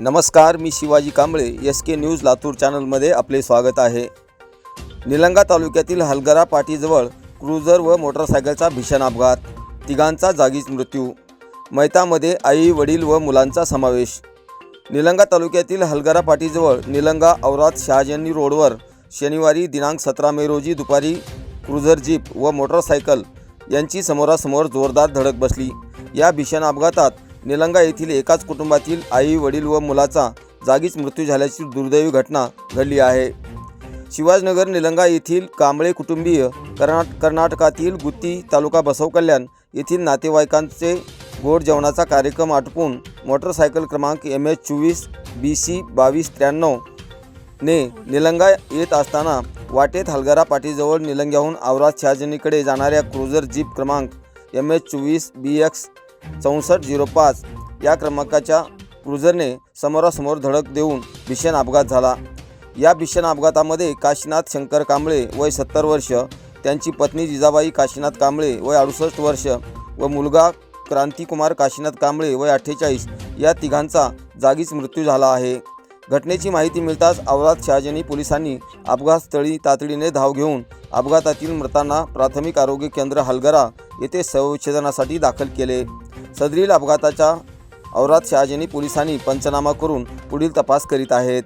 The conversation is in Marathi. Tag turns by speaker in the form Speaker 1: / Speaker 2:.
Speaker 1: नमस्कार मी Shivaji Kamble S K news Latur चॅनलमध्ये आपले स्वागत आहे. निलंगा तालुक्यातील हलगरा पाटीजवळ क्रुझर व मोटरसायकलचा भीषण अपघात. तिघांचा जागीच मृत्यू. मैतामध्ये आई वडील व मुलांचा समावेश. निलंगा तालुक्यातील हलगरा पाटीजवळ निलंगा औरात शहाजनी रोडवर शनिवारी दिनांक सतरा मे रोजी दुपारी क्रुझर जीप व मोटरसायकल यांची समोरासमोर जोरदार धडक बसली. या भीषण अपघातात निलंगा येथील एकाच कुटुंबातील आई वडील व मुलाचा जागीच मृत्यू झाल्याची दुर्दैवी घटना घडली आहे. शिवाजनगर निलंगा येथील कांबळे कुटुंबीय कर्नाट कर्नाटकातील गुत्ती तालुका बसवकल्याण येथील नातेवाईकांचे गोड जेवणाचा कार्यक्रम आटपून मोटरसायकल क्रमांक एम एच चोवीस बी सी बावीस त्र्याण्णव ने निलंगा येत असताना वाटेत हलगारा पाटीजवळ निलंग्याहून आवराज शहाजनीकडे जाणाऱ्या क्रुझर जीप क्रमांक एम एच चोवीस बी एक्स चौसष्ट झिरो पाच या क्रमांकाच्या क्रुझरने समोरासमोर धडक देऊन भीषण अपघात झाला. या भीषण अपघातामध्ये काशीनाथ शंकर कांबळे वय सत्तर वर्ष त्यांची पत्नी जिजाबाई काशीनाथ कांबळे वय अडुसष्ट वर्ष व मुलगा क्रांतिकुमार काशीनाथ कांबळे वय अठ्ठेचाळीस या तिघांचा जागीच मृत्यू झाला आहे. घटनेची माहिती मिळताच औराद शहाजनी पोलिसांनी अपघातस्थळी तातडीने धाव घेऊन अपघातातील मृतांना प्राथमिक आरोग्य केंद्र हलगरा येथे संशोधनासाठी दाखल केले. सदरील अपघाताच्या औरात शहाजनी पोलिसांनी पंचनामा करून पुढील तपास करीत आहेत.